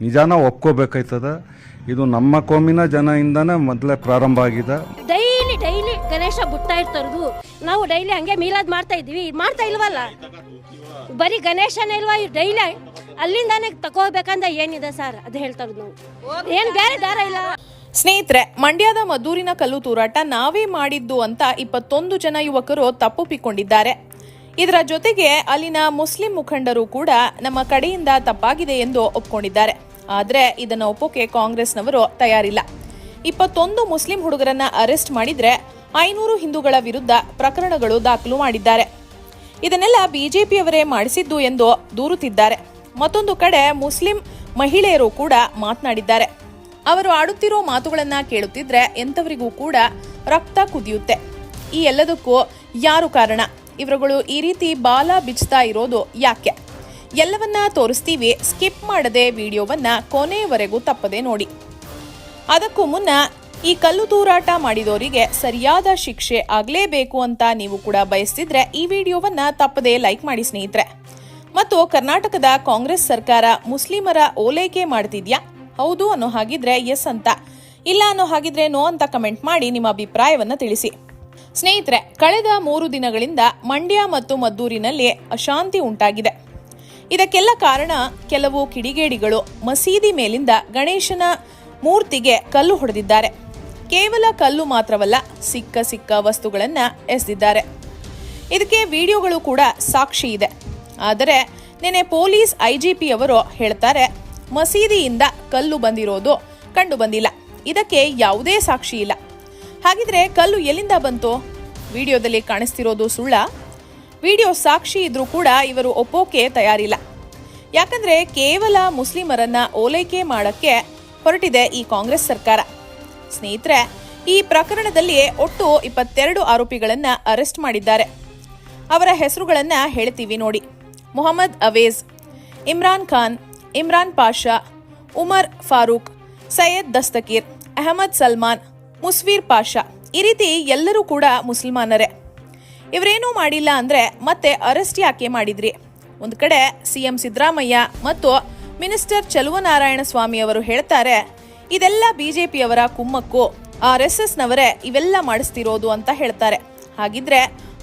ನಿಜಾನ ಒಪ್ಕೋಬೇಕಾಯ್ತದ? ಇದು ನಮ್ಮ ಕೋಮಿನ ಜನಯಿಂದನೇ ಮೊದಲೇ ಪ್ರಾರಂಭ ಆಗಿದೆ. ಡೈಲಿ ಡೈಲಿ ಗಣೇಶ ಬಿಡ್ತಾ ಇರ್ತಾರದು. ನಾವು ಡೈಲಿ ಹಂಗೆ ಮೀಲಾದ್ ಮಾಡ್ತಾ ಇದ್ವಿ ಇದ್ ಮಾಡ್ತಾ ಇಲ್ವಲ್ಲ? ಬರೀ ಗಣೇಶನೇ ಇಲ್ವಾ? ಡೈಲಿ ಅಲ್ಲಿಂದಾನೆ ತಗೋಬೇಕಂದ ಏನಿದೆ ಸರ್? ಅದು ಹೇಳ್ತಾ ಇರೋದು ನಾವು. ಏನ್ ಬೇರೆ ದಾರ ಇಲ್ಲ. ಸ್ನೇಹಿತರೆ ಮಂಡ್ಯದ ಮದ್ದೂರಿನ ಕಲ್ಲು ತೂರಾಟ ನಾವೇ ಮಾಡಿದ್ದು ಅಂತ ಇಪ್ಪತ್ತೊಂದು ಜನ ಯುವಕರು ತಪ್ಪೊಪ್ಪಿಕೊಂಡಿದ್ದಾರೆ ಇದರ ಜೊತೆಗೆ ಅಲ್ಲಿನ ಮುಸ್ಲಿಂ ಮುಖಂಡರು ಕೂಡ ನಮ್ಮ ಕಡೆಯಿಂದ ತಪ್ಪಾಗಿದೆ ಎಂದು ಒಪ್ಕೊಂಡಿದ್ದಾರೆ. ಆದರೆ ಇದನ್ನು ಒಪ್ಪೋಕೆ ಕಾಂಗ್ರೆಸ್ನವರು ತಯಾರಿಲ್ಲ. ಇಪ್ಪತ್ತೊಂದು ಮುಸ್ಲಿಂ ಹುಡುಗರನ್ನ ಅರೆಸ್ಟ್ ಮಾಡಿದ್ರೆ ಐನೂರು ಹಿಂದೂಗಳ ವಿರುದ್ಧ ಪ್ರಕರಣಗಳು ದಾಖಲು ಮಾಡಿದ್ದಾರೆ. ಇದನ್ನೆಲ್ಲ ಬಿಜೆಪಿಯವರೇ ಮಾಡಿಸಿದ್ದು ಎಂದು ದೂರುತ್ತಿದ್ದಾರೆ. ಮತ್ತೊಂದು ಕಡೆ ಮುಸ್ಲಿಂ ಮಹಿಳೆಯರು ಕೂಡ ಮಾತನಾಡಿದ್ದಾರೆ. ಅವರು ಆಡುತ್ತಿರೋ ಮಾತುಗಳನ್ನ ಕೇಳುತ್ತಿದ್ರೆ ಎಂಥವರಿಗೂ ಕೂಡ ರಕ್ತ ಕುದಿಯುತ್ತೆ. ಈ ಎಲ್ಲದಕ್ಕೂ ಯಾರು ಕಾರಣ? ಇವರುಗಳು ಈ ರೀತಿ ಬಾಲ ಬಿಚ್ತಾ ಇರೋದು ಯಾಕೆ? ಎಲ್ಲವನ್ನ ತೋರಿಸ್ತೀವಿ ಸ್ಕಿಪ್ ಮಾಡದೆ ವಿಡಿಯೋವನ್ನ ಕೊನೆಯವರೆಗೂ ತಪ್ಪದೆ ನೋಡಿ. ಅದಕ್ಕೂ ಮುನ್ನ, ಈ ಕಲ್ಲು ತೂರಾಟ ಮಾಡಿದವರಿಗೆ ಸರಿಯಾದ ಶಿಕ್ಷೆ ಆಗಲೇಬೇಕು ಅಂತ ನೀವು ಕೂಡ ಬಯಸ್ತಿದ್ರೆ ಈ ವಿಡಿಯೋವನ್ನ ತಪ್ಪದೆ ಲೈಕ್ ಮಾಡಿ ಸ್ನೇಹಿತರೆ. ಮತ್ತು ಕರ್ನಾಟಕದ ಕಾಂಗ್ರೆಸ್ ಸರ್ಕಾರ ಮುಸ್ಲಿಮರ ಓಲೈಕೆ ಮಾಡ್ತಿದ್ಯಾ? ಹೌದು ಅನ್ನೋ ಹಾಗಿದ್ರೆ ಎಸ್ ಅಂತ. ಇಲ್ಲ ಅನ್ನೋ ಹಾಗಿದ್ರೆ ನೋ ಅಂತ ಕಮೆಂಟ್ ಮಾಡಿ ನಿಮ್ಮ ಅಭಿಪ್ರಾಯವನ್ನ ತಿಳಿಸಿ. ಸ್ನೇಹಿತರೆ, ಕಳೆದ ಮೂರು ದಿನಗಳಿಂದ ಮಂಡ್ಯ ಮತ್ತು ಮದ್ದೂರಿನಲ್ಲಿ ಅಶಾಂತಿ ಉಂಟಾಗಿದೆ. ಇದಕ್ಕೆಲ್ಲ ಕಾರಣ ಕೆಲವು ಕಿಡಿಗೇಡಿಗಳು ಮಸೀದಿ ಮೇಲಿಂದ ಗಣೇಶನ ಮೂರ್ತಿಗೆ ಕಲ್ಲು ಹೊಡೆದಿದ್ದಾರೆ. ಕೇವಲ ಕಲ್ಲು ಮಾತ್ರವಲ್ಲ, ಸಿಕ್ಕ ಸಿಕ್ಕ ವಸ್ತುಗಳನ್ನ ಎಸೆದಿದ್ದಾರೆ. ಇದಕ್ಕೆ ವಿಡಿಯೋಗಳು ಕೂಡ ಸಾಕ್ಷಿ ಇದೆ. ಆದರೆ, ನಿನ್ನೆ ಪೊಲೀಸ್ ಐಜಿಪಿ ಅವರು ಹೇಳ್ತಾರೆ, ಮಸೀದಿಯಿಂದ ಕಲ್ಲು ಬಂದಿರೋದು ಕಂಡು ಬಂದಿಲ್ಲ. ಇದಕ್ಕೆ ಯಾವುದೇ ಸಾಕ್ಷಿ ಇಲ್ಲ. ಹಾಗಿದ್ರೆ ಕಲ್ಲು ಎಲ್ಲಿಂದ ಬಂತು? ವಿಡಿಯೋದಲ್ಲಿ ಕಾಣಿಸ್ತಿರೋದು ಸುಳ್ಳ? ವಿಡಿಯೋ ಸಾಕ್ಷಿ ಇದ್ರೂ ಕೂಡ ಇವರು ಒಪ್ಪೋಕೆ ತಯಾರಿಲ್ಲ. ಯಾಕಂದ್ರೆ ಕೇವಲ ಮುಸ್ಲಿಮರನ್ನ ಓಲೈಕೆ ಮಾಡಕ್ಕೆ ಹೊರಟಿದೆ ಈ ಕಾಂಗ್ರೆಸ್ ಸರ್ಕಾರ. ಸ್ನೇಹಿತರೆ, ಈ ಪ್ರಕರಣದಲ್ಲಿ ಒಟ್ಟು ಇಪ್ಪತ್ತೆರಡು ಆರೋಪಿಗಳನ್ನ ಅರೆಸ್ಟ್ ಮಾಡಿದ್ದಾರೆ. ಅವರ ಹೆಸರುಗಳನ್ನ ಹೇಳ್ತೀವಿ ನೋಡಿ. ಮೊಹಮ್ಮದ್ ಅವೇಜ್ ಇಮ್ರಾನ್ ಖಾನ್, ಇಮ್ರಾನ್ ಪಾಷಾ, ಉಮರ್ ಫಾರೂಕ್, ಸೈಯದ್ ದಸ್ತಕೀರ್, ಅಹಮದ್ ಸಲ್ಮಾನ್, ಮುಸ್ವೀರ್ ಪಾಷಾ ಈ ರೀತಿ ಎಲ್ಲರೂ ಕೂಡ ಮುಸಲ್ಮಾನರೇ. ಇವರೇನೂ ಮಾಡಿಲ್ಲ ಅಂದ್ರೆ ಮತ್ತೆ ಅರೆಸ್ಟ್ ಯಾಕೆ ಮಾಡಿದ್ರಿ? ಒಂದು ಕಡೆ ಸಿಎಂ ಸಿದ್ದರಾಮಯ್ಯ ಮತ್ತು ಮಿನಿಸ್ಟರ್ ಚಲುವನಾರಾಯಣ ಸ್ವಾಮಿ ಅವರು ಹೇಳ್ತಾರೆ, ಇದೆಲ್ಲ ಬಿಜೆಪಿಯವರ ಕುಮ್ಮಕ್ಕು ಆರ್ ಎಸ್ ನವರೇ ಇವೆಲ್ಲ ಮಾಡಿಸ್ತಿರೋದು ಅಂತ ಹೇಳ್ತಾರೆ. ಹಾಗಿದ್ರೆ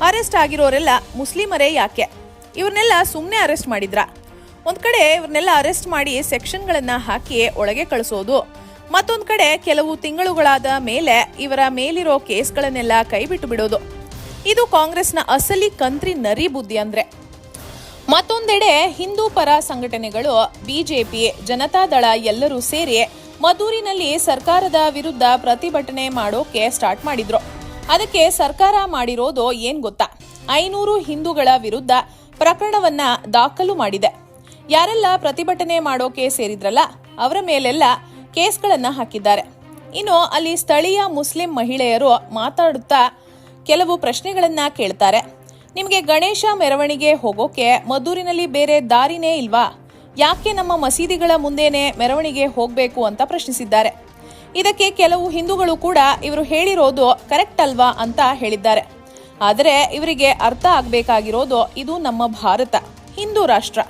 ಅರೆಸ್ಟ್ ಆಗಿರೋರೆಲ್ಲ ಮುಸ್ಲಿಮರೇ ಯಾಕೆ? ಇವ್ರನ್ನೆಲ್ಲ ಸುಮ್ಮನೆ ಅರೆಸ್ಟ್ ಮಾಡಿದ್ರ? ಒಂದ್ ಕಡೆ ಇವ್ರನ್ನೆಲ್ಲ ಅರೆಸ್ಟ್ ಮಾಡಿ ಸೆಕ್ಷನ್ಗಳನ್ನ ಹಾಕಿ ಒಳಗೆ ಕಳಿಸೋದು, ಮತ್ತೊಂದ್ ಕಡೆ ಕೆಲವು ತಿಂಗಳುಗಳಾದ ಮೇಲೆ ಇವರ ಮೇಲಿರೋ ಕೇಸ್ಗಳನ್ನೆಲ್ಲ ಕೈಬಿಟ್ಟು ಬಿಡೋದು. ಇದು ಕಾಂಗ್ರೆಸ್ನ ಅಸಲಿ ಕಂತ್ರಿ ನರಿ ಬುದ್ಧಿ ಅಂದ್ರೆ. ಮತ್ತೊಂದೆಡೆ ಹಿಂದೂ ಪರ ಸಂಘಟನೆಗಳು, ಬಿಜೆಪಿ ಜನತಾದಳ ಎಲ್ಲರೂ ಸೇರಿ ಮದ್ದೂರಿನಲ್ಲಿ ಸರ್ಕಾರದ ವಿರುದ್ಧ ಪ್ರತಿಭಟನೆ ಮಾಡೋಕೆ ಸ್ಟಾರ್ಟ್ ಮಾಡಿದ್ರು. ಅದಕ್ಕೆ ಸರ್ಕಾರ ಮಾಡಿರೋದು ಏನ್ ಗೊತ್ತಾ? ಐನೂರು ಹಿಂದೂಗಳ ವಿರುದ್ಧ ಪ್ರಕರಣವನ್ನ ದಾಖಲು ಮಾಡಿದೆ. ಯಾರೆಲ್ಲ ಪ್ರತಿಭಟನೆ ಮಾಡೋಕೆ ಸೇರಿದ್ರಲ್ಲ, ಅವರ ಮೇಲೆಲ್ಲ ಕೇಸ್ಗಳನ್ನ ಹಾಕಿದ್ದಾರೆ. ಇನ್ನು ಅಲ್ಲಿ ಸ್ಥಳೀಯ ಮುಸ್ಲಿಂ ಮಹಿಳೆಯರು ಮಾತಾಡುತ್ತಾ ಕೆಲವು ಪ್ರಶ್ನೆಗಳನ್ನ ಕೇಳ್ತಾರೆ. ನಿಮಗೆ ಗಣೇಶ ಮೆರವಣಿಗೆ ಹೋಗೋಕೆ ಮದ್ದೂರಿನಲ್ಲಿ ಬೇರೆ ದಾರಿನೇ ಇಲ್ವಾ? ಯಾಕೆ ನಮ್ಮ ಮಸೀದಿಗಳ ಮುಂದೇನೆ ಮೆರವಣಿಗೆ ಹೋಗಬೇಕು ಅಂತ ಪ್ರಶ್ನಿಸಿದ್ದಾರೆ. ಇದಕ್ಕೆ ಕೆಲವು ಹಿಂದೂಗಳು ಕೂಡ ಇವರು ಹೇಳಿರೋದು ಕರೆಕ್ಟ್ ಅಲ್ವಾ ಅಂತ ಹೇಳಿದ್ದಾರೆ. ಆದರೆ ಇವರಿಗೆ ಅರ್ಥ ಆಗಬೇಕಾಗಿರೋದು ಇದು ನಮ್ಮ ಭಾರತ, ಹಿಂದೂ ರಾಷ್ಟ್ರ.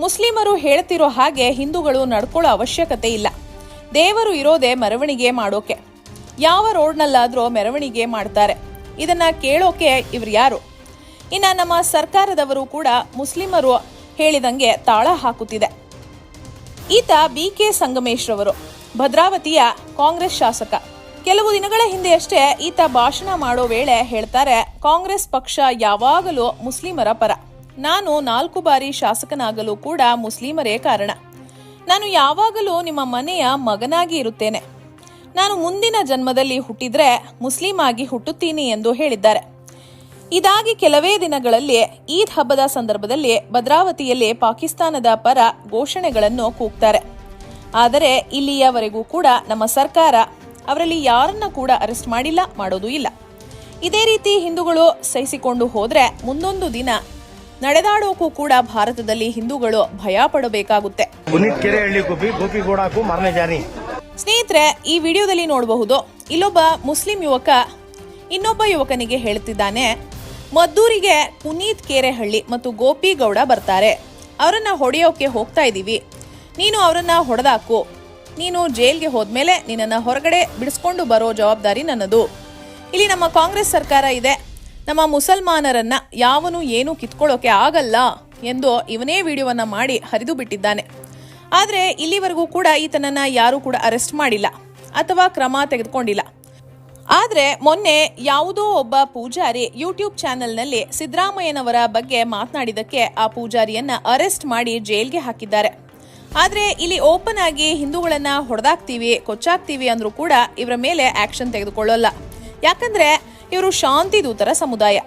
ಮುಸ್ಲಿಮರು ಹೇಳ್ತಿರೋ ಹಾಗೆ ಹಿಂದೂಗಳು ನಡ್ಕೊಳ್ಳೋ ಅವಶ್ಯಕತೆ ಇಲ್ಲ. ದೇವರು ಇರೋದೇ ಮೆರವಣಿಗೆ ಮಾಡೋಕೆ. ಯಾವ ರೋಡ್ನಲ್ಲಾದರೂ ಮೆರವಣಿಗೆ ಮಾಡ್ತಾರೆ. ಇದನ್ನ ಕೇಳೋಕೆ ಇವರು ಯಾರು? ಇನ್ನ ನಮ್ಮ ಸರ್ಕಾರದವರು ಕೂಡ ಮುಸ್ಲಿಮರು ಹೇಳಿದಂಗೆ ತಾಳ ಹಾಕುತ್ತಿದೆ. ಈತ ಬಿ ಕೆ ಸಂಗಮೇಶ್ ರವರು ಭದ್ರಾವತಿಯ ಕಾಂಗ್ರೆಸ್ ಶಾಸಕ. ಕೆಲವು ದಿನಗಳ ಹಿಂದೆಯಷ್ಟೇ ಈತ ಭಾಷಣ ಮಾಡೋ ವೇಳೆ ಹೇಳ್ತಾರೆ, ಕಾಂಗ್ರೆಸ್ ಪಕ್ಷ ಯಾವಾಗಲೂ ಮುಸ್ಲಿಮರ ಪರ. ನಾನು ನಾಲ್ಕು ಬಾರಿ ಶಾಸಕನಾಗಲು ಕೂಡ ಮುಸ್ಲಿಮರೇ ಕಾರಣ. ನಾನು ಯಾವಾಗಲೂ ನಿಮ್ಮ ಮನೆಯ ಮಗನಾಗಿ ಇರುತ್ತೇನೆ. ನಾನು ಮುಂದಿನ ಜನ್ಮದಲ್ಲಿ ಹುಟ್ಟಿದ್ರೆ ಮುಸ್ಲಿಂ ಆಗಿ ಹುಟ್ಟುತ್ತೀನಿ ಎಂದು ಹೇಳಿದ್ದಾರೆ. ಇದಾಗಿ ಕೆಲವೇ ದಿನಗಳಲ್ಲಿ ಈದ್ ಹಬ್ಬದ ಸಂದರ್ಭದಲ್ಲಿ ಭದ್ರಾವತಿಯಲ್ಲಿ ಪಾಕಿಸ್ತಾನದ ಪರ ಘೋಷಣೆಗಳನ್ನು ಕೂಗ್ತಾರೆ. ಆದರೆ ಇಲ್ಲಿಯವರೆಗೂ ಕೂಡ ನಮ್ಮ ಸರ್ಕಾರ ಅವರಲ್ಲಿ ಯಾರನ್ನ ಕೂಡ ಅರೆಸ್ಟ್ ಮಾಡಿಲ್ಲ, ಮಾಡೋದು ಇಲ್ಲ. ಇದೇ ರೀತಿ ಹಿಂದೂಗಳು ಸಹಿಸಿಕೊಂಡು ಹೋದ್ರೆ ಮುಂದೊಂದು ದಿನ ನಡೆದಾಡೋಕ್ಕೂ ಕೂಡ ಭಾರತದಲ್ಲಿ ಹಿಂದೂಗಳು ಭಯ ಪಡಬೇಕಾಗುತ್ತೆ. ಸ್ನೇಹಿತರೆ, ಈ ವಿಡಿಯೋದಲ್ಲಿ ನೋಡಬಹುದು, ಇಲ್ಲೊಬ್ಬ ಮುಸ್ಲಿಂ ಯುವಕ ಇನ್ನೊಬ್ಬ ಯುವಕನಿಗೆ ಹೇಳ್ತಿದ್ದಾನೆ, ಮದ್ದೂರಿಗೆ ಪುನೀತ್ ಕೇರೆಹಳ್ಳಿ ಮತ್ತು ಗೋಪಿಗೌಡ ಬರ್ತಾರೆ. ಅವರನ್ನ ಹೊಡೆಯೋಕೆ ಹೋಗ್ತಾ ಇದ್ದೀವಿ ನೀನು ಅವರನ್ನ ಹೊಡೆದಾಕು. ನೀನು ಜೈಲ್ಗೆ ಹೋದ್ಮೇಲೆ ನಿನ್ನನ್ನು ಹೊರಗಡೆ ಬಿಡಿಸ್ಕೊಂಡು ಬರೋ ಜವಾಬ್ದಾರಿ ನನ್ನದು. ಇಲ್ಲಿ ನಮ್ಮ ಕಾಂಗ್ರೆಸ್ ಸರ್ಕಾರ ಇದೆ. ನಮ್ಮ ಮುಸಲ್ಮಾನರನ್ನ ಯಾವನು ಏನು ಕಿತ್ಕೊಳ್ಳೋಕೆ ಆಗಲ್ಲ ಎಂದು ಇವನೇ ವಿಡಿಯೋವನ್ನು ಮಾಡಿ ಹರಿದು ಬಿಟ್ಟಿದ್ದಾನೆ. ಆದರೆ ಇಲ್ಲಿವರೆಗೂ ಕೂಡ ಈತನನ್ನ ಯಾರೂ ಕೂಡ ಅರೆಸ್ಟ್ ಮಾಡಿಲ್ಲ ಅಥವಾ ಕ್ರಮ ತೆಗೆದುಕೊಂಡಿಲ್ಲ. ಆದರೆ ಮೊನ್ನೆ ಯಾವುದೋ ಒಬ್ಬ ಪೂಜಾರಿ ಯೂಟ್ಯೂಬ್ ಚಾನೆಲ್ನಲ್ಲಿ ಸಿದ್ದರಾಮಯ್ಯನವರ ಬಗ್ಗೆ ಮಾತನಾಡಿದಕ್ಕೆ ಆ ಪೂಜಾರಿಯನ್ನ ಅರೆಸ್ಟ್ ಮಾಡಿ ಜೈಲ್ಗೆ ಹಾಕಿದ್ದಾರೆ. ಆದರೆ ಇಲ್ಲಿ ಓಪನ್ ಆಗಿ ಹಿಂದೂಗಳನ್ನ ಹೊಡೆದಾಕ್ತೀವಿ, ಕೊಚ್ಚಾಕ್ತೀವಿ ಅಂದರೂ ಕೂಡ ಇವರ ಮೇಲೆ ಆಕ್ಷನ್ ತೆಗೆದುಕೊಳ್ಳಲ್ಲ. ಯಾಕಂದ್ರೆ ಇವರು ಶಾಂತಿ ದೂತರ ಸಮುದಾಯ.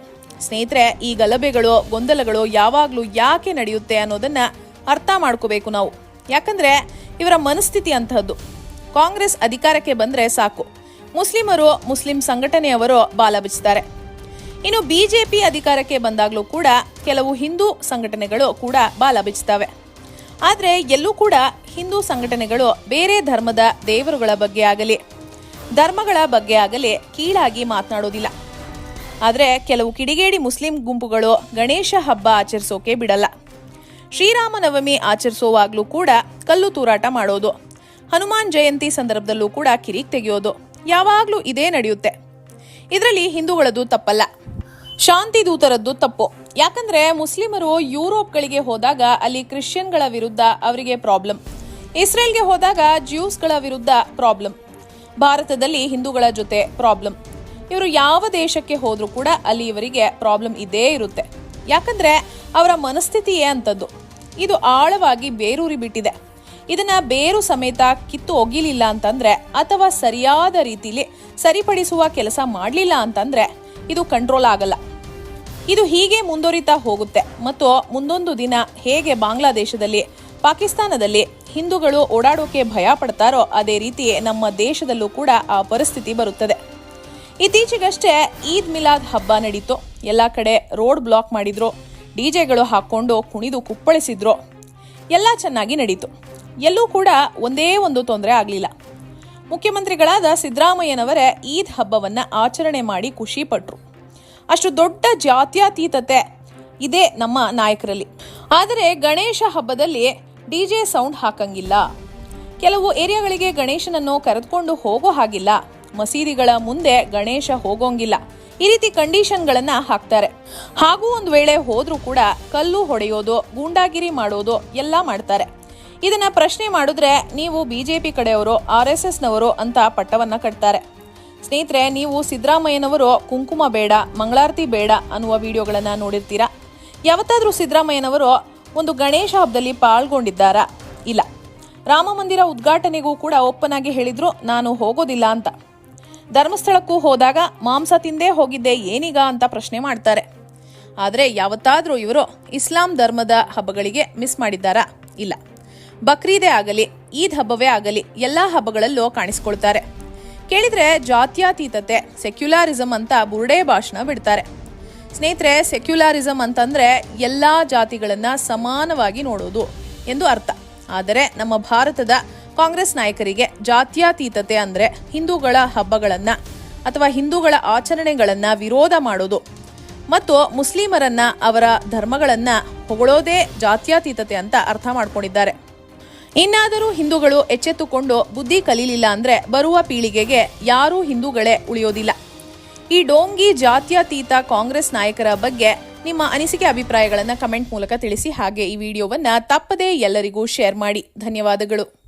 ಸ್ನೇಹಿತರೆ, ಈ ಗಲಭೆಗಳು, ಗೊಂದಲಗಳು ಯಾವಾಗಲೂ ಯಾಕೆ ನಡೆಯುತ್ತೆ ಅನ್ನೋದನ್ನ ಅರ್ಥ ಮಾಡ್ಕೋಬೇಕು ನಾವು. ಯಾಕಂದ್ರೆ ಇವರ ಮನಸ್ಥಿತಿ ಅಂತಹದ್ದು. ಕಾಂಗ್ರೆಸ್ ಅಧಿಕಾರಕ್ಕೆ ಬಂದ್ರೆ ಸಾಕು. ಮುಸ್ಲಿಮರು ಮುಸ್ಲಿಂ ಸಂಘಟನೆಯವರು ಬಾಲ ಬಿಚ್ಚುತ್ತಾರೆ ಇನ್ನು ಬಿಜೆಪಿ ಅಧಿಕಾರಕ್ಕೆ ಬಂದಾಗಲೂ ಕೂಡ ಕೆಲವು ಹಿಂದೂ ಸಂಘಟನೆಗಳು ಕೂಡ ಬಾಲ ಬಿಚ್ಚುತ್ತವೆ ಆದರೆ ಎಲ್ಲೂ ಕೂಡ ಹಿಂದೂ ಸಂಘಟನೆಗಳು ಬೇರೆ ಧರ್ಮದ ದೇವರುಗಳ ಬಗ್ಗೆ ಆಗಲಿ, ಧರ್ಮಗಳ ಬಗ್ಗೆ ಆಗಲಿ ಕೀಳಾಗಿ ಮಾತನಾಡೋದಿಲ್ಲ. ಆದರೆ ಕೆಲವು ಕಿಡಿಗೇಡಿ ಮುಸ್ಲಿಂ ಗುಂಪುಗಳು ಗಣೇಶ ಹಬ್ಬ ಆಚರಿಸೋಕೆ ಬಿಡಲ್ಲ. ಶ್ರೀರಾಮನವಮಿ ಆಚರಿಸುವಾಗಲೂ ಕೂಡ ಕಲ್ಲು ತೂರಾಟ ಮಾಡೋದು. ಹನುಮಾನ್ ಜಯಂತಿ ಸಂದರ್ಭದಲ್ಲೂ ಕೂಡ ಕಿರಿಕ್ ತೆಗೆಯೋದು. ಯಾವಾಗಲೂ ಇದೇ ನಡೆಯುತ್ತೆ. ಇದರಲ್ಲಿ ಹಿಂದೂಗಳದ್ದು ತಪ್ಪಲ್ಲ. ಶಾಂತಿ ದೂತರದ್ದು ತಪ್ಪು. ಯಾಕಂದ್ರೆ ಮುಸ್ಲಿಮರು ಯುರೋಪ್ಗಳಿಗೆ ಹೋದಾಗ ಅಲ್ಲಿ ಕ್ರಿಶ್ಚಿಯನ್ಗಳ ವಿರುದ್ಧ ಅವರಿಗೆ ಪ್ರಾಬ್ಲಮ್. ಇಸ್ರೇಲ್ಗೆ ಹೋದಾಗ ಜ್ಯೂಸ್ಗಳ ವಿರುದ್ಧ ಪ್ರಾಬ್ಲಮ್. ಭಾರತದಲ್ಲಿ ಹಿಂದೂಗಳ ಜೊತೆ ಪ್ರಾಬ್ಲಮ್. ಇವರು ಯಾವ ದೇಶಕ್ಕೆ ಹೋದರೂ ಕೂಡ ಅಲ್ಲಿ ಇವರಿಗೆ ಪ್ರಾಬ್ಲಮ್ ಇದ್ದೇ ಇರುತ್ತೆ. ಯಾಕಂದ್ರೆ ಅವರ ಮನಸ್ಥಿತಿಯೇ ಅಂಥದ್ದು ಇದು ಆಳವಾಗಿ ಬೇರೂರಿ ಬಿಟ್ಟಿದೆ. ಇದನ್ನ ಬೇರು ಸಮೇತ ಕಿತ್ತು ಒಗಿಲಿಲ್ಲ ಅಂತಂದ್ರೆ ಅಥವಾ ಸರಿಯಾದ ರೀತಿಲಿ ಸರಿಪಡಿಸುವ ಕೆಲಸ ಮಾಡಲಿಲ್ಲ ಅಂತಂದ್ರೆ ಇದು ಕಂಟ್ರೋಲ್ ಆಗಲ್ಲ. ಇದು ಹೀಗೆ ಮುಂದುವರಿತಾ ಹೋಗುತ್ತೆ. ಮತ್ತು ಮುಂದೊಂದು ದಿನ ಹೇಗೆ ಬಾಂಗ್ಲಾದೇಶದಲ್ಲಿ, ಪಾಕಿಸ್ತಾನದಲ್ಲಿ ಹಿಂದೂಗಳು ಓಡಾಡೋಕೆ ಭಯ ಪಡ್ತಾರೋ ಅದೇ ರೀತಿ ನಮ್ಮ ದೇಶದಲ್ಲೂ ಕೂಡ ಆ ಪರಿಸ್ಥಿತಿ ಬರುತ್ತದೆ. ಇತ್ತೀಚೆಗಷ್ಟೇ ಈದ್ ಮಿಲಾದ್ ಹಬ್ಬ ನಡೀತು. ಎಲ್ಲ ಕಡೆ ರೋಡ್ ಬ್ಲಾಕ್ ಮಾಡಿದ್ರು. ಡಿಜೆಗಳು ಹಾಕೊಂಡು ಕುಣಿದು ಕುಪ್ಪಳಿಸಿದ್ರು. ಎಲ್ಲ ಚೆನ್ನಾಗಿ ನಡೀತು. ಎಲ್ಲೂ ಕೂಡ ಒಂದೇ ಒಂದು ತೊಂದರೆ ಆಗಲಿಲ್ಲ. ಮುಖ್ಯಮಂತ್ರಿಗಳಾದ ಸಿದ್ದರಾಮಯ್ಯನವರೇ ಈದ್ ಹಬ್ಬವನ್ನು ಆಚರಣೆ ಮಾಡಿ ಖುಷಿ ಪಟ್ರು. ಅಷ್ಟು ದೊಡ್ಡ ಜಾತ್ಯಾತೀತತೆ ಇದೆ ನಮ್ಮ ನಾಯಕರಲ್ಲಿ. ಆದರೆ ಗಣೇಶ ಹಬ್ಬದಲ್ಲಿ ಡಿಜೆ ಸೌಂಡ್ ಹಾಕಂಗಿಲ್ಲ. ಕೆಲವು ಏರಿಯಾಗಳಿಗೆ ಗಣೇಶನನ್ನು ಕರೆದುಕೊಂಡು ಹೋಗೋ ಹಾಗಿಲ್ಲ. ಮಸೀದಿಗಳ ಮುಂದೆ ಗಣೇಶ ಹೋಗೋಂಗಿಲ್ಲ. ಈ ರೀತಿ ಕಂಡೀಷನ್ಗಳನ್ನ ಹಾಕ್ತಾರೆ. ಹಾಗೂ ಒಂದು ವೇಳೆ ಹೋದ್ರೂ ಕೂಡ ಕಲ್ಲು ಹೊಡೆಯೋದು, ಗೂಂಡಾಗಿರಿ ಮಾಡೋದು ಎಲ್ಲ ಮಾಡ್ತಾರೆ. ಇದನ್ನ ಪ್ರಶ್ನೆ ಮಾಡಿದ್ರೆ ನೀವು ಬಿಜೆಪಿ ಕಡೆಯವರು, ಆರ್ ಎಸ್ ಎಸ್ನವರು ಅಂತ ಪಟ್ಟವನ್ನ ಕಟ್ತಾರೆ. ಸ್ನೇಹಿತರೆ, ನೀವು ಸಿದ್ದರಾಮಯ್ಯನವರು ಕುಂಕುಮ ಬೇಡ, ಮಂಗಳಾರತಿ ಬೇಡ ಅನ್ನುವ ವಿಡಿಯೋಗಳನ್ನ ನೋಡಿರ್ತೀರಾ? ಯಾವತ್ತಾದ್ರೂ ಸಿದ್ದರಾಮಯ್ಯನವರು ಒಂದು ಗಣೇಶ ಹಬ್ಬದಲ್ಲಿ ಪಾಲ್ಗೊಂಡಿದ್ದಾರಾ? ಇಲ್ಲ. ರಾಮ ಮಂದಿರ ಉದ್ಘಾಟನೆಗೂ ಕೂಡ ಓಪನ್ ಆಗಿ ಹೇಳಿದ್ರು, ನಾನು ಹೋಗೋದಿಲ್ಲ ಅಂತ. ಧರ್ಮಸ್ಥಳಕ್ಕೂ ಹೋದಾಗ ಮಾಂಸ ತಿಂದೇ ಹೋಗಿದ್ದೆ ಏನೀಗ ಅಂತ ಪ್ರಶ್ನೆ ಮಾಡ್ತಾರೆ. ಆದರೆ ಯಾವತ್ತಾದರೂ ಇವರು ಇಸ್ಲಾಂ ಧರ್ಮದ ಹಬ್ಬಗಳಿಗೆ ಮಿಸ್ ಮಾಡಿದ್ದಾರಾ? ಇಲ್ಲ. ಬಕ್ರೀದೇ ಆಗಲಿ, ಈದ್ ಹಬ್ಬವೇ ಆಗಲಿ, ಎಲ್ಲ ಹಬ್ಬಗಳಲ್ಲೂ ಕಾಣಿಸ್ಕೊಳ್ತಾರೆ. ಕೇಳಿದ್ರೆ ಜಾತ್ಯಾತೀತತೆ, ಸೆಕ್ಯುಲಾರಿಸಂ ಅಂತ ಬುರುಡೆ ಭಾಷಣ ಬಿಡ್ತಾರೆ. ಸ್ನೇಹಿತರೆ, ಸೆಕ್ಯುಲಾರಿಸಂ ಅಂತಂದ್ರೆ ಎಲ್ಲಾ ಜಾತಿಗಳನ್ನ ಸಮಾನವಾಗಿ ನೋಡೋದು ಎಂದು ಅರ್ಥ. ಆದರೆ ನಮ್ಮ ಭಾರತದ ಕಾಂಗ್ರೆಸ್ ನಾಯಕರಿಗೆ ಜಾತ್ಯತೀತತೆ ಅಂದ್ರೆ ಹಿಂದೂಗಳ ಹಬ್ಬಗಳನ್ನು ಅಥವಾ ಹಿಂದೂಗಳ ಆಚರಣೆಗಳನ್ನು ವಿರೋಧ ಮಾಡೋದು. ಮತ್ತು ಮುಸ್ಲಿಮರನ್ನ ಅವರ ಧರ್ಮಗಳನ್ನು ಹೊಗಳೋದೇ ಜಾತ್ಯತೀತತೆ ಅಂತ ಅರ್ಥ ಮಾಡ್ಕೊಂಡಿದ್ದಾರೆ. ಇನ್ನಾದರೂ ಹಿಂದೂಗಳು ಎಚ್ಚೆತ್ತುಕೊಂಡು ಬುದ್ಧಿ ಕಲೀಲಿಲ್ಲ ಅಂದ್ರೆ ಬರುವ ಪೀಳಿಗೆಗೆ ಯಾರೂ ಹಿಂದೂಗಳೇ ಉಳಿಯೋದಿಲ್ಲ. ಈ ಡೋಂಗಿ ಜಾತ್ಯತೀತ ಕಾಂಗ್ರೆಸ್ ನಾಯಕರ ಬಗ್ಗೆ ನಿಮ್ಮ ಅನಿಸಿಕೆ ಅಭಿಪ್ರಾಯಗಳನ್ನು ಕಮೆಂಟ್ ಮೂಲಕ ತಿಳಿಸಿ ಹಾಗೆ ಈ ವಿಡಿಯೋವನ್ನು ತಪ್ಪದೇ ಎಲ್ಲರಿಗೂ ಶೇರ್ ಮಾಡಿ. ಧನ್ಯವಾದಗಳು.